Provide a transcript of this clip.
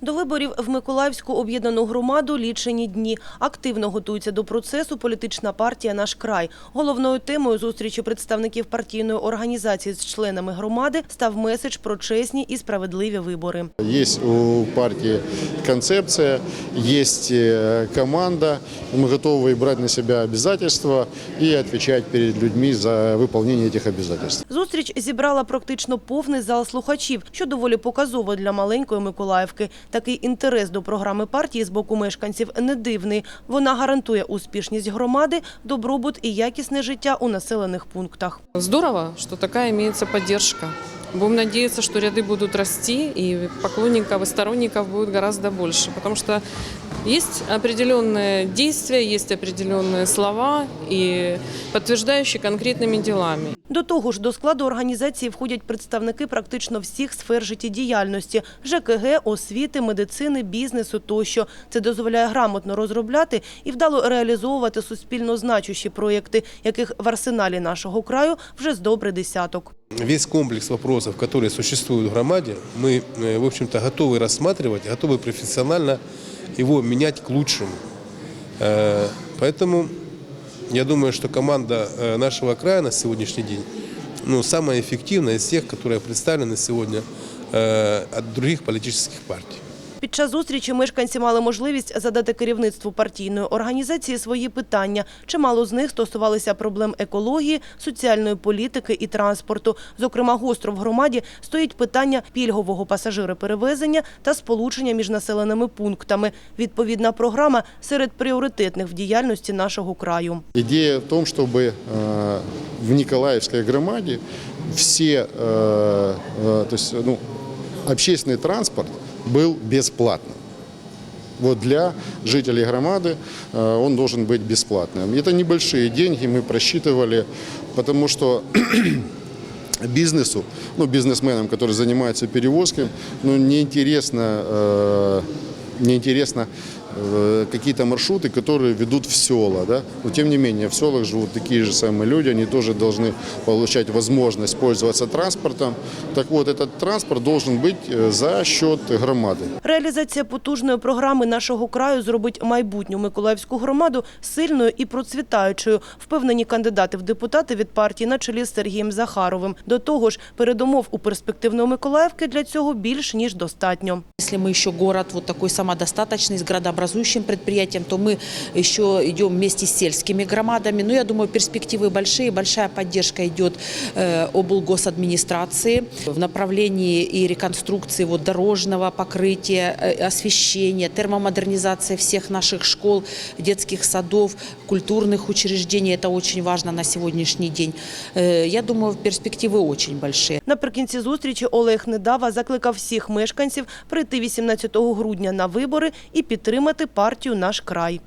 До виборів в Миколаївську об'єднану громаду лічені дні. Активно готується до процесу політична партія «Наш край». Головною темою зустрічі представників партійної організації з членами громади став меседж про чесні і справедливі вибори. Есть у партии концепция, есть э, команда. Мы готовы брать на себя обязательства и отвечать перед людьми за выполнение этих обязательств. Зустріч зібрала практично повний зал слухачів, що доволі показово для маленької Миколаївки. Такий інтерес до програми партії з боку мешканців не дивний. Вона гарантує успішність громади, добробут і якісне життя у населених пунктах. Здорово, что такая имеется поддержка. Будем надеяться, что ряды будут расти, и поклонников и сторонников будет гораздо больше. Потому что есть определенные действия, есть определенные слова, и подтверждающие конкретными делами. До того ж, до складу організації входять представники практично всіх сфер життєдіяльності – ЖКГ, освіти, медицини, бізнесу тощо. Це дозволяє грамотно розробляти і вдало реалізовувати суспільно значущі проєкти, яких в арсеналі нашого краю вже з добре десяток. Весь комплекс вопросов, которые существуют в громаде, мы, э, в общем-то, готовы рассматривать, готовы профессионально его менять к лучшему. Э, Поэтому я думаю, что команда э, нашего края на сегодняшний день ну, самая эффективная из тех, которые представлены сегодня э, от других политических партий. Під час зустрічі мешканці мали можливість задати керівництву партійної організації свої питання. Чимало з них стосувалися проблем екології, соціальної політики і транспорту. Зокрема, гостро в громаді стоїть питання пільгового пасажироперевезення та сполучення між населеними пунктами. Відповідна програма серед пріоритетних в діяльності нашого краю. Идея в том, чтобы э, в Николаевской громаде все, э, э, то есть, ну, общественный транспорт был бесплатным. Вот для жителей громады э, он должен быть бесплатным. Это небольшие деньги мы просчитывали, потому что бизнесу, ну, бизнесменам, которые занимаются перевозками, ну, неинтересно, э, неинтересно э, какие-то маршруты, которые ведут в села. Да? Но тем не менее, в селах живут такие же самые люди, они тоже должны получать возможность пользоваться транспортом. Так вот, этот транспорт должен быть э, за счет громады. Реалізація потужної програми нашого краю зробить майбутню Миколаївську громаду сильною і процвітаючою, впевнені кандидати в депутати від партії на чолі з Сергієм Захаровим. До того ж, передумов у перспективної Миколаївки для цього більш ніж достатньо. Если мы еще город вот такой самодостаточный, с градообразующим предприятием, то мы еще идем вместе с сельскими громадами. Но я думаю, перспективы большие, большая поддержка идет э, облгосадминистрации в направлении и реконструкции вот, дорожного покрытия, э, освещения, термомодернизация всех наших школ, детских садов, культурных учреждений. Это очень важно на сегодняшний день. Э, я думаю, перспективы очень большие. Наприкінці зустрічі Олег Недава закликав всіх мешканців прийти 18 грудня на вибори і підтримати партію «Наш край».